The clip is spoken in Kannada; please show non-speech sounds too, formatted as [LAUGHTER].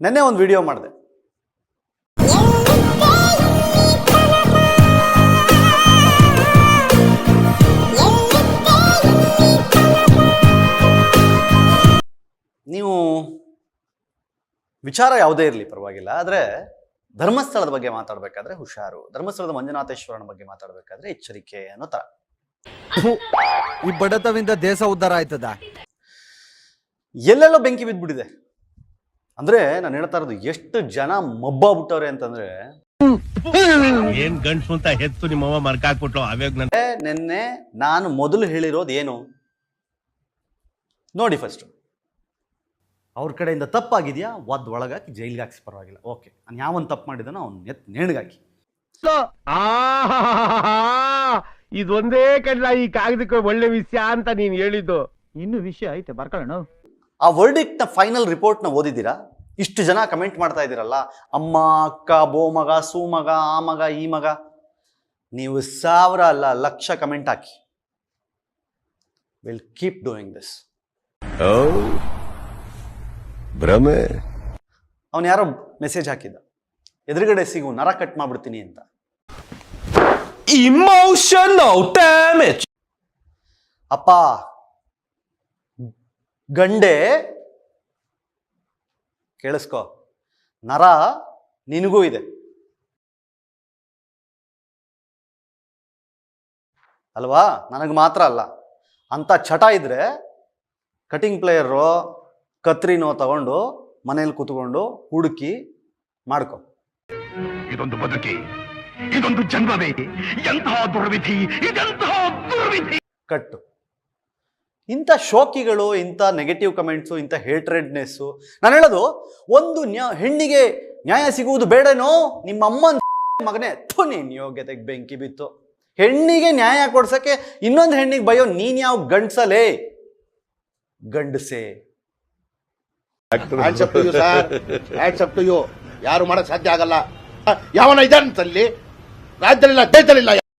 ನೆನ್ನೆ ಒಂದು ವಿಡಿಯೋ ಮಾಡಿದೆ. ನೀವು ವಿಚಾರ ಯಾವುದೇ ಇರಲಿ ಪರವಾಗಿಲ್ಲ. ಆದರೆ ಧರ್ಮಸ್ಥಳದ ಬಗ್ಗೆ ಮಾತಾಡಬೇಕಾದ್ರೆ ಹುಷಾರು. ಧರ್ಮಸ್ಥಳದ ಮಂಜುನಾಥೇಶ್ವರನ ಬಗ್ಗೆ ಮಾತಾಡಬೇಕಾದ್ರೆ ಎಚ್ಚರಿಕೆ ಅನ್ನೋ ತರ. ಈ ಬಡತವಿಂದ ದೇಶ ಉದ್ಧಾರ ಆಯ್ತದ? ಎಲ್ಲೆಲ್ಲೋ ಬೆಂಕಿ ಬಿದ್ದ್ಬಿಟ್ಟಿದೆ. ಅಂದ್ರೆ ನಾನು ಹೇಳ್ತಾ ಇರೋದು ಎಷ್ಟು ಜನ ಮಬ್ಬಾಗ್ಬಿಟ್ಟವ್ರೆ ಅಂತಂದ್ರೆ ಏನ್ ಗಂಟು ಅಂತ ಹೆತ್ತು ನಿಮ್ಮವ್ವ ಮರ್ಕಾಕ್ಬಿಟ್ಲು ಅವಾಗ ನನ್ ನಿನ್ನೆ ನಾನು ಮೊದಲು ಹೇಳಿರೋದು ಏನು? ನೋಡಿ ಫಸ್ಟ್ ಅವ್ರ ಕಡೆಯಿಂದ ತಪ್ಪಾಗಿದೆಯಾ? ಒದ್ ಒಳಗಾಕಿ ಜೈಲಿಗೆ ಹಾಕ್ಸಿ ಪರವಾಗಿಲ್ಲ. ಓಕೆ ನಾನು ಯಾವನ್ ತಪ್ಪು ಮಾಡಿದನೋ ಅವ್ನು ಎತ್ ನೇಣಿಗಾಕಿ. ಇದೊಂದೇ ಕಡ್ಲ ಈ ಕಾಗದಕ್ಕೆ ಒಳ್ಳೆ ವಿಷಯ ಅಂತ ನೀನ್ ಹೇಳಿದ್ದು. ಇನ್ನು ವಿಷಯ ಐತೆ ಬರ್ಕೊಳ್ಳೋಣ. ಆ ವರ್ಡಿಕ್ಟ್ನ ಫೈನಲ್ ರಿಪೋರ್ಟ್ನ ಓದಿದ್ದೀರಾ? ಇಷ್ಟು ಜನ ಕಮೆಂಟ್ ಮಾಡ್ತಾ ಇದ್ದೀರಲ್ಲ ಅಮ್ಮ ಅಕ್ಕ ಬೋಮಗ ಸೂಮಗ ಆ ಮಗ ಈ ಮಗ ನೀವು ಸಾವಿರ ಅಲ್ಲ ಲಕ್ಷ ಕಮೆಂಟ್ ಹಾಕಿ. ವಿಲ್ ಕೀಪ್ ಡೂಯಿಂಗ್ ದಿಸ್ ಭ್ರಮೆ? ಅವನು ಯಾರೋ ಮೆಸೇಜ್ ಹಾಕಿದ್ದ. ಎದುರುಗಡೆ ಸಿಗು ನರ ಕಟ್ ಮಾಡ್ಬಿಡ್ತೀನಿ ಅಂತ. ಇಮೋಷನ್ ಡ್ಯಾಮೇಜ್ ಅಪ್ಪ ಗಂಡೆ ಕೇಳಿಸ್ಕೋ. ನರ ನಿನಗೂ ಇದೆ. ಅಲ್ವಾ? ನನಗೆ ಮಾತ್ರ ಅಲ್ಲ. ಅಂಥ ಚಟ ಇದ್ದರೆ ಕಟಿಂಗ್ ಪ್ಲೇಯರು ಕತ್ರಿನೋ ತಗೊಂಡು ಮನೇಲಿ ಕೂತ್ಕೊಂಡು ಹುಡುಕಿ ಮಾಡ್ಕೊ. ಇದೊಂದು ಬದುಕಿ ಇದೊಂದು ಜನ್ಮವೇ ಎಂತಹ ದುರ್ವಿಧಿ ಇದೆಂತಹ ದುರ್ವಿಧಿ. ಕಟ್ಟು. ಇಂಥ ಶೋಕಿಗಳು, ಇಂಥ ನೆಗೆಟಿವ್ ಕಮೆಂಟ್ಸು ಇಂಥ ಹೇಟ್ರೆಡ್ನೆಸ್ಸು ನಾನು ಹೇಳೋದು, ಒಂದು ನ್ಯಾ, ಹೆಣ್ಣಿಗೆ ನ್ಯಾಯ ಸಿಗುವುದು ಬೇಡನೋ ನಿಮ್ಮ ಅಮ್ಮನ [LAUGHS] ಮಗನೇ ಥು ನೀನು ಯೋಗ್ಯತೆಗೆ ಬೆಂಕಿ ಬಿತ್ತು. ಹೆಣ್ಣಿಗೆ ನ್ಯಾಯ ಕೊಡ್ಸಕ್ಕೆ ಇನ್ನೊಂದು ಹೆಣ್ಣಿಗೆ ಬಯೋ ನೀನು ಯಾವ ಗಂಡಸಲೇ? ಗಂಡಸೆ. ಯಾರು ಮಾಡಕ್ ಸಾಧ್ಯ ಆಗಲ್ಲ. ಯಾವನ ಇದ್ದಾನಂತಲ್ಲಿ ರಾಜ್ಯದಲ್ಲಿಲ್ಲ, ದೇಶದಲ್ಲಿಲ್ಲ.